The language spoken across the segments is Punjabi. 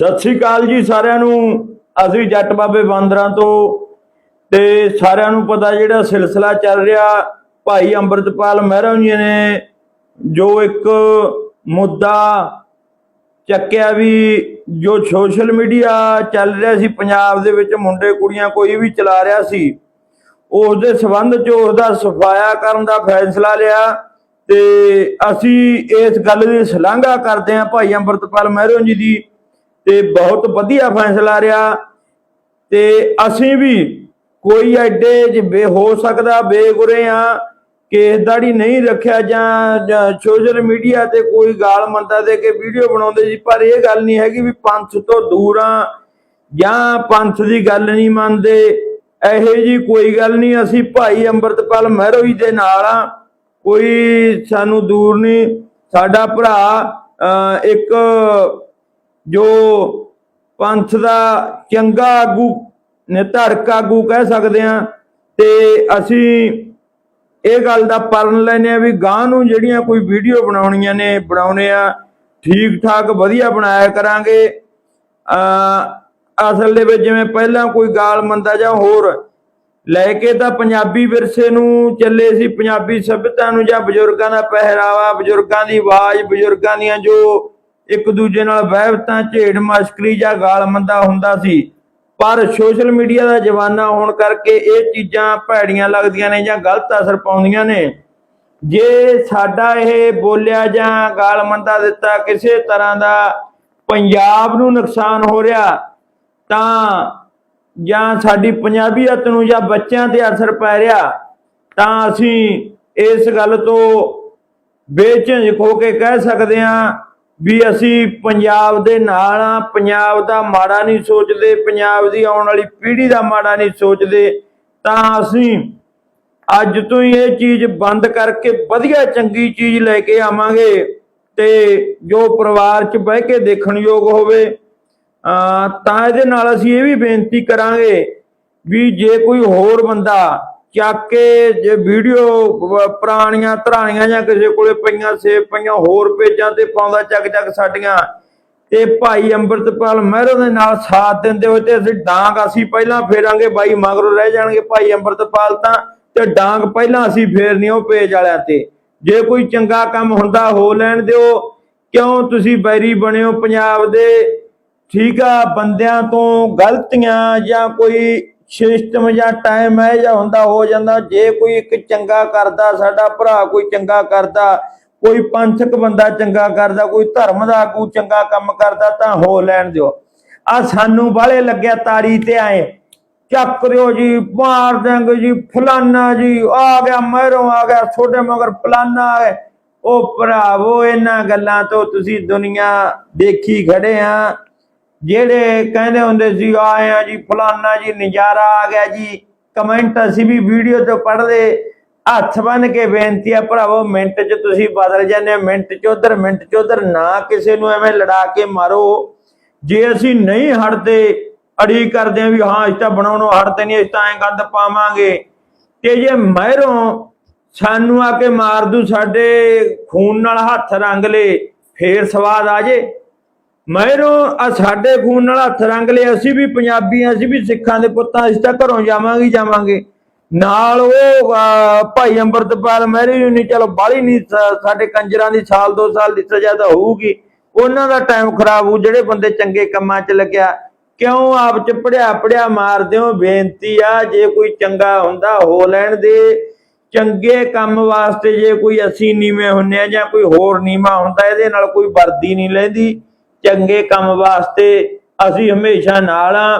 ਸਤਿ ਸ੍ਰੀ ਅਕਾਲ ਜੀ ਸਾਰਿਆਂ ਨੂੰ। ਅਸੀਂ ਜੱਟ ਬਾਬੇ ਬਾਂਦਰਾਂ ਤੋਂ ਤੇ ਸਾਰਿਆਂ ਨੂੰ ਪਤਾ ਜਿਹੜਾ ਸਿਲਸਿਲਾ ਚੱਲ ਰਿਹਾ, ਭਾਈ ਅੰਮ੍ਰਿਤਪਾਲ ਮਹਿਰਾ ਜੀ ਨੇ ਜੋ ਇੱਕ ਮੁੱਦਾ ਚੱਕਿਆ ਵੀ ਜੋ ਸੋਸ਼ਲ ਮੀਡੀਆ ਚੱਲ ਰਿਹਾ ਸੀ, ਪੰਜਾਬ ਦੇ ਵਿੱਚ ਮੁੰਡੇ ਕੁੜੀਆਂ ਕੋਈ ਵੀ ਚਲਾ ਰਿਹਾ ਸੀ ਉਸ ਦੇ ਸਬੰਧ ਚ ਉਸ ਦਾ ਸਫਾਇਆ ਕਰਨ ਦਾ ਫੈਸਲਾ ਲਿਆ ਤੇ ਅਸੀਂ ਇਸ ਗੱਲ ਦੀ ਸ਼ਲਾਘਾ ਕਰਦੇ ਹਾਂ ਭਾਈ ਅੰਮ੍ਰਿਤਪਾਲ ਮਹਿਰੋਂ ਜੀ ਦੀ ਤੇ ਬਹੁਤ ਵਧੀਆ ਫੈਸਲਾ ਰਿਹਾ। ਤੇ ਅਸੀਂ ਵੀ ਕੋਈ ਐਡੇ ਜਿਵੇਂ ਹੋ ਸਕਦਾ ਬੇਗੁਰੇ ਆ ਕੇਸ ਦਾੜੀ ਨਹੀਂ ਰੱਖਿਆ ਜਾਂ ਸੋਸ਼ਲ ਮੀਡੀਆ ਤੇ ਕੋਈ ਗਾਲ ਮੰਦਾ ਦੇ ਕੇ ਵੀਡੀਓ ਬਣਾਉਂਦੇ ਸੀ ਪਰ ਇਹ ਗੱਲ ਨਹੀਂ ਹੈਗੀ ਵੀ ਪੰਥ ਤੋਂ ਦੂਰ ਆ ਜਾਂ ਪੰਥ ਦੀ ਗੱਲ ਨਹੀਂ ਮੰਨਦੇ। ਇਹੋ ਜੀ ਕੋਈ ਗੱਲ ਨਹੀਂ ਅਸੀਂ ਭਾਈ ਅੰਮ੍ਰਿਤਪਾਲ ਮਹਿਰੋ ਜੀ ਦੇ ਨਾਲ ਆ ਕੋਈ ਸਾਨੂੰ ਦੂਰ ਨਹੀਂ। ਸਾਡਾ ਭਰਾ ਅਹ, ਇੱਕ ਜੋ ਪੰਥ ਦਾ ਚੰਗਾ ਆਗੂ, ਨਿਧੜਕ ਆਗੂ ਕਹਿ ਸਕਦੇ ਆ ਤੇ ਅਸੀਂ ਇਹ ਗੱਲ ਦਾ ਪਰਨ ਲੈਨੇ ਆ ਵੀ ਗਾਂ ਨੂੰ ਜਿਹੜੀਆਂ ਕੋਈ ਵੀਡੀਓ ਬਣਾਉਣੀਆਂ ਨੇ, ਬਣਾਉਣੇ ਆ ਠੀਕ ਠਾਕ ਵਧੀਆ ਬਣਾਇਆ ਕਰਾਂਗੇ। ਅ ਅਸਲ ਦੇ ਵਿੱਚ ਜਿਵੇਂ ਪਹਿਲਾਂ ਕੋਈ ਗਾਲ ਮੰਦਾ ਜਾਂ ਹੋਰ ਲੈ ਕੇ ਤਾਂ ਪੰਜਾਬੀ ਵਿਰਸੇ ਨੂੰ ਚੱਲੇ ਸੀ, ਪੰਜਾਬੀ ਸਭਿਅਤਾ ਨੂੰ ਜਾਂ ਬਜ਼ੁਰਗਾਂ ਦਾ ਪਹਿਰਾਵਾ, ਬਜ਼ੁਰਗਾਂ ਦੀ ਆਵਾਜ਼, ਬਜ਼ੁਰਗਾਂ ਦੀਆਂ ਜੋ ਇੱਕ ਦੂਜੇ ਨਾਲ ਵਹਿਬਤਾਂ ਝੇੜ ਮਸ਼ਕਰੀ ਜਾਂ ਗਾਲ ਮੰਦਾ ਹੁੰਦਾ ਸੀ। ਪਰ ਸੋਸ਼ਲ ਮੀਡੀਆ ਦਾ ਜ਼ਮਾਨਾ ਹੋਣ ਕਰਕੇ ਇਹ ਚੀਜ਼ਾਂ ਭੈੜੀਆਂ ਲੱਗਦੀਆਂ ਨੇ ਜਾਂ ਗਲਤ ਅਸਰ ਪਾਉਂਦੀਆਂ ਨੇ। ਜੇ ਸਾਡਾ ਇਹ ਬੋਲਿਆ ਜਾਂ ਗਾਲ ਮੰਦਾ ਦਿੱਤਾ ਕਿਸੇ ਤਰ੍ਹਾਂ ਦਾ ਪੰਜਾਬ ਨੂੰ ਨੁਕਸਾਨ ਹੋ ਰਿਹਾ, ਤਾਂ ਜਾਂ ਸਾਡੀ ਪੰਜਾਬੀਅਤ ਨੂੰ ਜਾਂ ਬੱਚਿਆਂ ਤੇ ਅਸਰ ਪੈ ਰਿਹਾ, ਤਾਂ ਅਸੀਂ ਇਸ ਗੱਲ ਤੋਂ ਬੇਝਿਜਕ ਹੋ ਕੇ ਕਹਿ ਸਕਦੇ ਹਾਂ ਵੀ ਅਸੀਂ ਪੰਜਾਬ ਦੇ ਨਾਲ ਆ ਪੰਜਾਬ ਦਾ ਮਾੜਾ ਨਹੀਂ ਸੋਚਦੇ, ਪੰਜਾਬ ਦੀ ਆਉਣ ਵਾਲੀ ਪੀੜ੍ਹੀ ਦਾ ਮਾੜਾ ਨਹੀਂ ਸੋਚਦੇ, ਤਾਂ ਅਸੀਂ ਅੱਜ ਤੋਂ ਹੀ ਇਹ ਚੀਜ਼ ਬੰਦ ਕਰਕੇ ਵਧੀਆ ਚੰਗੀ ਚੀਜ਼ ਲੈ ਕੇ ਆਵਾਂਗੇ ਤੇ ਜੋ ਪਰਿਵਾਰ 'ਚ ਬਹਿ ਕੇ ਦੇਖਣ ਯੋਗ ਹੋਵੇ, ਅਹ ਤਾਂ ਇਹਦੇ ਨਾਲ ਅਸੀਂ ਇਹ ਵੀ ਬੇਨਤੀ ਕਰਾਂਗੇ ਵੀ ਜੇ ਕੋਈ ਹੋਰ ਬੰਦਾ ਚੱਕ ਕੇ ਜੇ ਵੀਡੀਓ ਪੁਰਾਣੀਆਂ ਧਰਾਣੀਆਂ ਜਾਂ ਕਿਸੇ ਕੋਲੇ ਪਈਆਂ, ਸੇਵ ਪਈਆਂ, ਹੋਰ ਪੇਜਾਂ ਤੇ ਪਾਉਂਦਾ ਚੱਕ ਚੱਕ ਸਾਡੀਆਂ। ਤੇ ਭਾਈ ਅੰਮ੍ਰਿਤਪਾਲ ਮਹਿਰੋ ਦੇ ਨਾਲ ਸਾਥ ਦਿੰਦੇ ਹੋਏ ਤੇ ਅਸੀਂ ਡਾਂਗ ਅਸੀਂ ਪਹਿਲਾਂ ਫੇਰਾਂਗੇ, ਬਾਈ ਮਗਰੋਂ ਰਹਿ ਜਾਣਗੇ ਭਾਈ ਅੰਮ੍ਰਿਤਪਾਲ ਤਾਂ, ਤੇ ਡਾਂਗ ਪਹਿਲਾਂ ਅਸੀਂ ਫੇਰਨੀ ਉਹ ਪੇਜ ਵਾਲਿਆਂ ਤੇ। ਜੇ ਕੋਈ ਚੰਗਾ ਕੰਮ ਹੁੰਦਾ ਹੋ ਲੈਣ ਦਿਓ। ਕਿਉਂ ਤੁਸੀਂ ਬੈਰੀ ਬਣਿਓ ਪੰਜਾਬ ਦੇ? ਠੀਕ ਆ, ਬੰਦਿਆਂ ਤੋਂ ਗਲਤੀਆਂ ਜਾਂ ਕੋਈ ਸਿਸਟਮ ਜਾਂ ਟਾਈਮ ਹੈ ਜਾਂ ਹੁੰਦਾ, ਹੋ ਜਾਂਦਾ। ਜੇ ਕੋਈ ਇੱਕ ਚੰਗਾ ਕਰਦਾ, ਸਾਡਾ ਭਰਾ ਕੋਈ ਚੰਗਾ ਕਰਦਾ, ਕੋਈ ਪੰਥਕ ਬੰਦਾ ਚੰਗਾ ਕਰਦਾ, ਕੋਈ ਧਰਮ ਦਾ ਆਗੂ ਚੰਗਾ ਕੰਮ ਕਰਦਾ, ਤਾਂ ਹੋ ਲੈਣ ਦਿਓ। ਆ ਸਾਨੂੰ ਬਾਲੇ ਲੱਗਿਆ ਤਾਰੀ ਤੇ ਆਏ। ਚੱਕ ਦਿਓ ਜੀ, ਮਾਰ ਦੇਂਗੇ ਜੀ, ਫਲਾਨਾ ਜੀ, ਆ ਗਿਆ ਮਹਿਰੋਂ ਆ ਗਿਆ ਛੋਟੇ ਮਗਰ ਫਲਾਨਾ ਆ ਗਿਆ। ਉਹ ਭਰਾਵੋ ਇਹਨਾਂ ਗੱਲਾਂ ਤੋਂ ਤੁਸੀਂ ਦੁਨੀਆ ਦੇਖੀ ਖੜੇ ਆ। ਜਿਹੜੇ ਕਹਿੰਦੇ ਹੁੰਦੇ ਸੀ, ਆਏ ਆ ਜੀ, ਫਲਾਨਾ ਜੀ, ਨਜ਼ਾਰਾ ਆ ਗਿਆ ਜੀ। ਕਮੈਂਟ ਅਸੀਂ ਵੀ ਵੀਡੀਓ ਤੋਂ ਪੜਦੇ ਹੱਥ ਬੰਨ ਕੇ ਬੇਨਤੀ ਆ ਭਰਾਵੋ, ਮਿੰਟ 'ਚ ਤੁਸੀਂ ਬਦਲ ਜਾਂਦੇ ਮਿੰਟ 'ਚ ਉਧਰ, ਮਿੰਟ 'ਚ ਉਧਰ, ਨਾ ਕਿਸੇ ਨੂੰ ਐਵੇਂ ਲੜਾ ਕੇ ਮਾਰੋ। ਜੇ ਅਸੀਂ ਨਹੀਂ ਹਟਦੇ, ਅੜੀ ਕਰਦੇ ਆ ਵੀ ਹਾਂ ਇਸ ਤਾਂ ਬਣਾਉਣੋਂ ਹਟਦੇ ਨਹੀਂ ਇਸ ਤਾਂ ਐ ਗੰਦ ਪਾਵਾਂਗੇ। ਤੇ ਜੇ ਮਹਿਰੋਂ ਸਾਨੂੰ ਆ ਕੇ ਮਾਰ ਦੂ, ਸਾਡੇ ਖੂਨ ਨਾਲ ਹੱਥ ਰੰਗ ਲੇ, ਫੇਰ ਸਵਾਦ ਆ ਜੇ। ਮਹਿਰੋਂ ਆ ਸਾਡੇ ਖੂਨ ਨਾਲ ਹੱਥ ਰੰਗ ਲਿਆ ਅਸੀਂ ਵੀ ਪੰਜਾਬੀ ਹਾਂ, ਅਸੀਂ ਵੀ ਸਿੱਖਾਂ ਦੇ ਪੁੱਤਾਂ, ਅਸੀਂ ਤਾਂ ਘਰੋਂ ਜਾਵਾਂਗੇ ਜਾਵਾਂਗੇ। ਨਾਲ ਉਹ ਭਾਈ ਅੰਮ੍ਰਿਤਪਾਲ ਮਹਿਰੇ ਨੂੰ ਨਹੀਂ ਚਲੋ ਬਾਹਲੀ ਨਹੀਂ ਸਾਡੇ ਕੰਜਰਾਂ ਦੀ ਸਾਲ, ਦੋ ਸਾਲ ਦੀ ਸਜ਼ਾ ਤਾਂ ਹੋਊਗੀ। ਉਹਨਾਂ ਦਾ ਟਾਈਮ ਖਰਾਬ ਹੋ ਜਿਹੜੇ ਬੰਦੇ ਚੰਗੇ ਕੰਮਾਂ 'ਚ ਲੱਗਿਆ, ਕਿਉਂ ਆਪ 'ਚ ਪੜਿਆ ਪੜਿਆ ਮਾਰਦੇ ਹੋ ਬੇਨਤੀ ਆ, ਜੇ ਕੋਈ ਚੰਗਾ ਹੁੰਦਾ, ਹੋ ਲੈਣ ਦੇ। ਚੰਗੇ ਕੰਮ ਵਾਸਤੇ ਜੇ ਕੋਈ ਅਸੀਂ ਨੀਵੇਂ ਹੁੰਨੇ ਆ ਜਾਂ ਕੋਈ ਹੋਰ ਨੀਵਾ ਹੁੰਦਾ, ਇਹਦੇ ਨਾਲ ਕੋਈ ਵਰਦੀ ਨਹੀਂ ਲੈਂਦੀ। ਚੰਗੇ ਕੰਮ ਵਾਸਤੇ ਅਸੀਂ ਹਮੇਸ਼ਾ ਨਾਲ ਆ।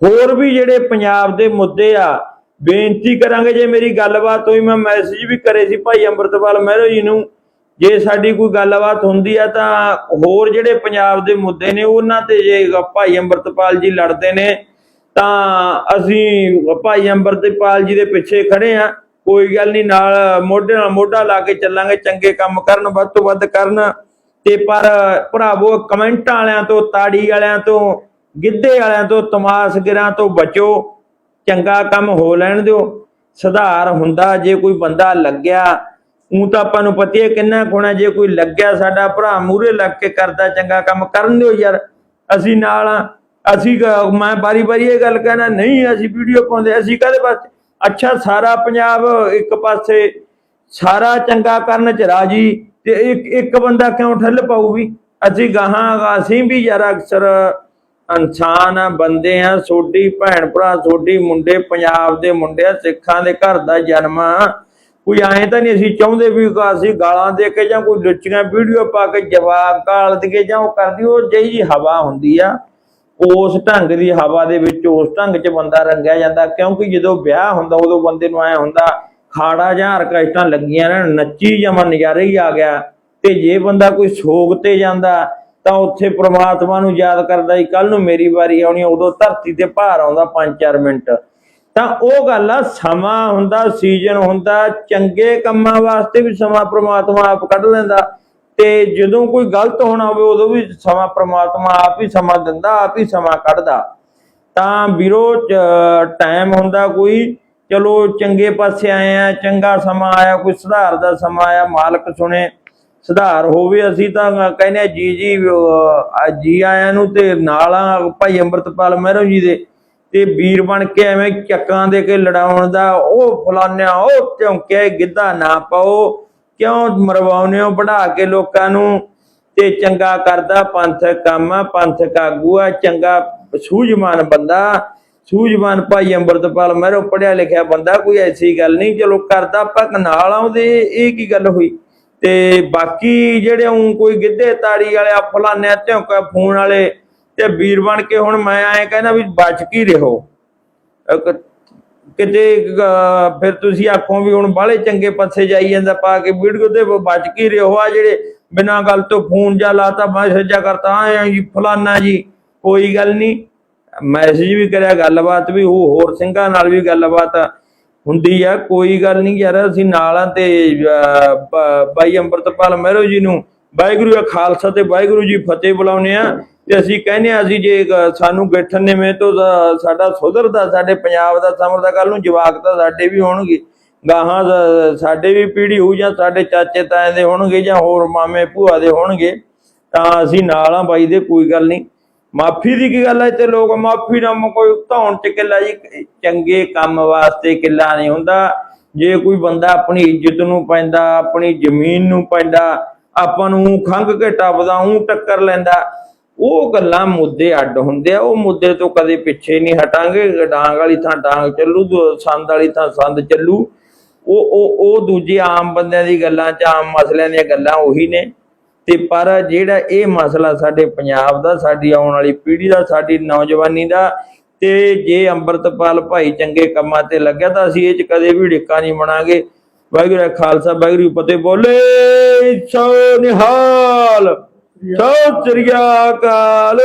ਹੋਰ ਵੀ ਜਿਹੜੇ ਪੰਜਾਬ ਦੇ ਮੁੱਦੇ ਆ, ਬੇਨਤੀ ਕਰਾਂਗੇ ਜੇ ਮੇਰੀ ਗੱਲਬਾਤ ਹੋਈ, ਮੈਂ ਮੈਸੇਜ ਵੀ ਕਰੇ ਸੀ ਭਾਈ ਅੰਮ੍ਰਿਤਪਾਲ ਮਹਿਰੋ ਜੀ ਨੂੰ। ਜੇ ਸਾਡੀ ਕੋਈ ਗੱਲਬਾਤ ਹੁੰਦੀ ਆ ਤਾਂ ਹੋਰ ਜਿਹੜੇ ਪੰਜਾਬ ਦੇ ਮੁੱਦੇ ਨੇ, ਉਹਨਾਂ ਤੇ ਜੇ ਭਾਈ ਅੰਮ੍ਰਿਤਪਾਲ ਜੀ ਲੜਦੇ ਨੇ, ਤਾਂ ਅਸੀਂ ਭਾਈ ਅੰਮ੍ਰਿਤਪਾਲ ਜੀ ਦੇ ਪਿੱਛੇ ਖੜੇ ਆ। ਕੋਈ ਗੱਲ ਨਹੀਂ ਨਾਲ ਮੋਢੇ ਨਾਲ ਮੋਢਾ ਲਾ ਕੇ ਚੱਲਾਂਗੇ, ਚੰਗੇ ਕੰਮ ਕਰਨ, ਵੱਧ ਤੋਂ ਵੱਧ ਕਰਨ। ਤੇ ਪਰ ਭਰਾਵੋ ਕਮੈਂਟਾਂ ਵਾਲਿਆਂ ਤੋਂ, ਤਾੜੀ ਵਾਲਿਆਂ ਤੋਂ, ਗਿੱਧੇ ਵਾਲਿਆਂ ਤੋਂ ਤਮਾਸ਼ਗਰਾਂ ਤੋਂ ਬਚੋ, ਚੰਗਾ ਕੰਮ ਹੋ ਲੈਣ ਦਿਓ। ਸੁਧਾਰ ਹੁੰਦਾ, ਜੇ ਕੋਈ ਬੰਦਾ ਲੱਗਿਆ ਉਹ ਤਾਂ ਆਪਾਂ ਨੂੰ ਪਤਾ ਹੈ ਕਿੰਨਾ ਖੋਣਾ ਜੇ ਕੋਈ ਲੱਗਿਆ ਸਾਡਾ ਭਰਾ ਮੂਰੇ ਲੱਗ ਕੇ ਕਰਦਾ, ਚੰਗਾ ਕੰਮ ਕਰਨ ਦਿਓ ਯਾਰ। ਅਸੀਂ ਨਾਲ ਅਸੀਂ ਮੈਂ ਬਾਰੀ ਬਾਰੀ ਇਹ ਗੱਲ ਕਹਿਣਾ, ਨਹੀਂ ਅਸੀਂ ਵੀਡੀਓ ਪਾਉਂਦੇ, ਅਸੀਂ ਕਹਦੇ ਬਸ ਅੱਛਾ, ਸਾਰਾ ਪੰਜਾਬ ਇੱਕ ਪਾਸੇ, ਸਾਰਾ ਚੰਗਾ ਕਰਨ ਚ ਰਾਜੀ ਤੇ ਇੱਕ ਇੱਕ ਬੰਦਾ ਕਿਉਂ ਠੱਲ ਪਾਊ ਵੀ ਅਸੀਂ ਗਾਹਾਂ ਅਸੀਂ ਵੀ ਯਾਰ ਅਕਸਰ ਇਨਸਾਨ ਆ, ਬੰਦੇ ਆ ਸੋਡੀ ਭੈਣ ਭਰਾ ਸੋਡੀ ਮੁੰਡੇ, ਪੰਜਾਬ ਦੇ ਮੁੰਡੇ ਸਿੱਖਾਂ ਦੇ ਘਰ ਦਾ ਜਨਮ ਕੋਈ ਐਂ ਤਾਂ ਨਹੀਂ ਅਸੀਂ ਚਾਹੁੰਦੇ ਵੀ ਅਸੀਂ ਗਾਲਾਂ ਦੇ ਕੇ ਜਾਂ ਕੋਈ ਲੁੱਚੀਆਂ ਵੀਡੀਓ ਪਾ ਕੇ ਜਵਾਬ ਗਾਲ ਦੇ ਕੇ ਜਾਂ ਉਹ ਕਰਦੀ, ਉਹ ਜਿਹੀ ਜੀ ਹਵਾ ਹੁੰਦੀ ਆ, ਉਸ ਢੰਗ ਦੀ ਹਵਾ ਦੇ ਵਿੱਚ ਉਸ ਢੰਗ 'ਚ ਬੰਦਾ ਰੰਗਿਆ ਜਾਂਦਾ। ਕਿਉਂਕਿ ਜਦੋਂ ਵਿਆਹ ਹੁੰਦਾ, ਉਦੋਂ ਬੰਦੇ ਨੂੰ ਐ ਹੁੰਦਾ ਖਾੜਾ ਜਾਂ ਆਰਕੈਸਟਰਾਂ ਲੱਗੀਆਂ ਨੇ ਨੱਚੀ ਜਮਾ ਨਜ਼ਾਰੇ ਹੀ ਆ ਗਿਆ ਤੇ ਜੇ ਬੰਦਾ ਕੋਈ ਸੋਗ ਤੇ ਜਾਂਦਾ, ਤਾਂ ਉੱਥੇ ਪ੍ਰਮਾਤਮਾ ਨੂੰ ਯਾਦ ਕਰਦਾ ਹੀ ਕੱਲ ਨੂੰ ਮੇਰੀ ਵਾਰੀ ਆਉਣੀ ਉਦੋਂ ਧਰਤੀ ਤੇ ਭਾਰ ਆਉਂਦਾ 5-4 ਮਿੰਟ। ਤਾਂ ਉਹ ਗੱਲ ਆ, ਸਮਾਂ ਹੁੰਦਾ, ਸੀਜ਼ਨ ਹੁੰਦਾ, ਚੰਗੇ ਕੰਮਾਂ ਵਾਸਤੇ ਵੀ ਸਮਾਂ ਪ੍ਰਮਾਤਮਾ ਆਪ ਕੱਢ ਲੈਂਦਾ ਤੇ ਜਦੋਂ ਕੋਈ ਗਲਤ ਹੋਣਾ ਹੋਵੇ, ਉਦੋਂ ਵੀ ਸਮਾਂ ਪ੍ਰਮਾਤਮਾ ਆਪ ਹੀ ਸਮਾਂ ਦਿੰਦਾ, ਆਪ ਹੀ ਸਮਾਂ ਕੱਢਦਾ। ਤਾਂ ਵੀਰੋ ਟਾਈਮ ਹੁੰਦਾ ਕੋਈ ਚਲੋ ਚੰਗੇ ਪਾਸੇ ਆਏ ਆ, ਚੰਗਾ ਸਮਾਂ ਆਇਆ, ਕੋਈ ਸੁਧਾਰ ਦਾ ਸਮਾਂ ਆਇਆ, ਮਾਲਕ ਸੁਣੇ, ਸੁਧਾਰ ਹੋਵੇ ਅਸੀਂ ਤਾਂ ਕਹਿੰਦੇ ਜੀ ਜੀ ਜੀ ਆਇਆਂ ਨੂੰ ਤੇ ਨਾਲ ਭਾਈ ਅੰਮ੍ਰਿਤਪਾਲ ਮਹਿਰੋ ਜੀ ਦੇ, ਤੇ ਵੀਰ ਬਣ ਕੇ ਐਵੇਂ ਚੱਕਾਂ ਦੇ ਕੇ ਲੜਾਉਣ ਦਾ, ਉਹ ਫਲਾਨਿਆ ਉਹ ਝੌਂਕੇ ਗਿੱਧਾ ਨਾ ਪਾਓ, ਕਿਉਂ ਮਰਵਾਉਨੇ ਹੋ ਵਧਾ ਕੇ ਲੋਕਾਂ ਨੂੰ? ਤੇ ਚੰਗਾ ਕਰਦਾ ਪੰਥਕ ਕੰਮ ਆ ਪੰਥਕ ਆਗੂ ਆ, ਚੰਗਾ ਸੂਝਵਾਨ ਬੰਦਾ ਸੂਝਵਾਨ ਭਾਈ ਅੰਮ੍ਰਿਤਪਾਲ ਮਹਿਰੋ ਪੜਿਆ ਲਿਖਿਆ ਬੰਦਾ, ਕੋਈ ਐਸੀ ਗੱਲ ਨਹੀਂ, ਚਲੋ ਕਰਦਾ ਆਪਾਂ ਨਾਲ ਆਉਂਦੇ, ਇਹ ਕੀ ਗੱਲ ਹੋਈ? ਤੇ ਬਾਕੀ ਜਿਹੜੇ ਉਂ ਕੋਈ ਗਿੱਧੇ ਤਾੜੀ ਵਾਲੇ ਆ ਫਲਾਨਿਆਂ ਝੌਂਕਾ ਫੋਨ ਵਾਲੇ ਤੇ ਵੀਰ ਬਣ ਕੇ ਹੁਣ ਮੈਂ ਐਂ ਕਹਿੰਦਾ ਵੀ ਬਚ ਕੀ ਰਹੋ? ਕਿਤੇ ਫਿਰ ਤੁਸੀਂ ਆਖੋ ਵੀ ਹੁਣ ਬਾਹਲੇ ਚੰਗੇ ਪਾਸੇ ਜਾਈ ਜਾਂਦਾ ਪਾ ਕੇ ਵੀਡੀਓ ਤੇ ਬਚ ਕੀ ਰਹੋ? ਆ ਜਿਹੜੇ ਬਿਨਾਂ ਗੱਲ ਤੋਂ ਫੋਨ ਜਾ ਲਾਤਾ ਮੈਸੇਜਾ ਕਰਤਾ ਆ ਜੀ ਫਲਾਨਾ ਜੀ, ਕੋਈ ਗੱਲ ਨਹੀਂ। ਮੈਸੇਜ ਵੀ ਕਰਿਆ ਗੱਲਬਾਤ ਵੀ, ਉਹ ਹੋਰ ਸਿੰਘਾਂ ਨਾਲ ਵੀ ਗੱਲਬਾਤ ਹੁੰਦੀ ਆ, ਕੋਈ ਗੱਲ ਨਹੀਂ ਯਾਰ, ਅਸੀਂ ਨਾਲ ਆ ਤੇ ਬਾਈ ਅੰਮ੍ਰਿਤਪਾਲ ਮਹਿਰੋ ਜੀ ਨੂੰ ਵਾਹਿਗੁਰੂ ਦਾ ਖਾਲਸਾ ਤੇ ਵਾਹਿਗੁਰੂ ਜੀ ਫਤਿਹ ਬੁਲਾਉਨੇ ਆ ਤੇ ਅਸੀਂ ਕਹਿੰਦੇ ਆ, ਅਸੀਂ ਜੇ ਸਾਨੂੰ ਗਠਨ ਨੇ ਮੇ ਤੋਂ ਦਾ- ਸਾਡਾ ਸੁਧਰਦਾ ਸਾਡੇ ਪੰਜਾਬ ਦਾ ਸਮਰ ਦਾ ਕੱਲ ਨੂੰ ਜਵਾਕ ਤਾਂ ਸਾਡੇ ਵੀ ਹੋਣਗੇ। ਗਾਹਾਂ ਸਾਡੇ ਵੀ ਪੀੜ੍ਹੀ ਹੋ ਜਾਂ ਸਾਡੇ ਚਾਚੇ ਤਾਏ ਦੇ ਹੋਣਗੇ ਜਾਂ ਹੋਰ ਮਾਮੇ ਭੂਆ ਦੇ ਹੋਣਗੇ, ਤਾਂ ਅਸੀਂ ਨਾਲ ਆ ਬਾਈ ਦੇ, ਕੋਈ ਗੱਲ ਨਹੀਂ ਮਾਫੀ ਦੀ ਕੀ ਗੱਲ ਹੈ ਤੇ ਲੋਕ ਮਾਫੀ ਨਾ ਮ- ਕੋਈ ਧੌਣ ਚ ਕਿੱਲਾ ਜੀ, ਚੰਗੇ ਕੰਮ ਵਾਸਤੇ ਕਿੱਲਾ ਨਹੀਂ ਹੁੰਦਾ। ਜੇ ਕੋਈ ਬੰਦਾ ਆਪਣੀ ਇੱਜ਼ਤ ਨੂੰ ਪੈਂਦਾ, ਆਪਣੀ ਜ਼ਮੀਨ ਨੂੰ ਪੈਂਦਾ, ਆਪਾਂ ਨੂੰ ਖੰਗ ਕੇ ਟੱਪਦਾ ਉਹ ਟੱਕਰ ਲੈਂਦਾ, ਉਹ ਗੱਲਾਂ ਮੁੱਦੇ ਅੱਡ ਹੁੰਦੇ ਆ। ਉਹ ਮੁੱਦੇ ਤੋਂ ਕਦੇ ਪਿੱਛੇ ਨਹੀਂ ਹਟਾਂਗੇ। ਡਾਂਗ ਵਾਲੀ ਥਾਂ ਡਾਂਗ ਚੱਲੂ ਸੰਦ ਵਾਲੀ ਥਾਂ ਸੰਦ ਚੱਲੂ। ਉਹ ਉਹ ਉਹ ਦੂਜੇ ਆਮ ਬੰਦਿਆਂ ਦੀ ਗੱਲਾਂ ਚ, ਆਮ ਮਸਲਿਆਂ ਦੀਆਂ ਗੱਲਾਂ ਉਹੀ ਨੇ। ਤੇ ਪਰ ਜਿਹੜਾ ਇਹ ਮਸਲਾ ਸਾਡੇ ਪੰਜਾਬ ਦਾ, ਸਾਡੀ ਆਉਣ ਵਾਲੀ ਪੀੜ੍ਹੀ ਦਾ, ਸਾਡੀ ਨੌਜਵਾਨੀ ਦਾ ਤੇ ਜੇ ਅੰਮ੍ਰਿਤਪਾਲ ਭਾਈ ਚੰਗੇ ਕੰਮਾਂ ਤੇ ਲੱਗਿਆ ਤਾਂ ਅਸੀਂ ਇਹ ਚ ਕਦੇ ਵੀ ਢਿੱਕਾ ਨਹੀਂ ਬਣਾਂਗੇ। ਵਾਹਿਗੁਰੂ ਖਾਲਸਾ, ਵਾਹਿਗੁਰੂ ਜੀ ਫਤਿਹ। ਬੋਲੇ ਸੋ ਨਿਹਾਲ, ਸਤਿ ਸ੍ਰੀ ਅਕਾਲ।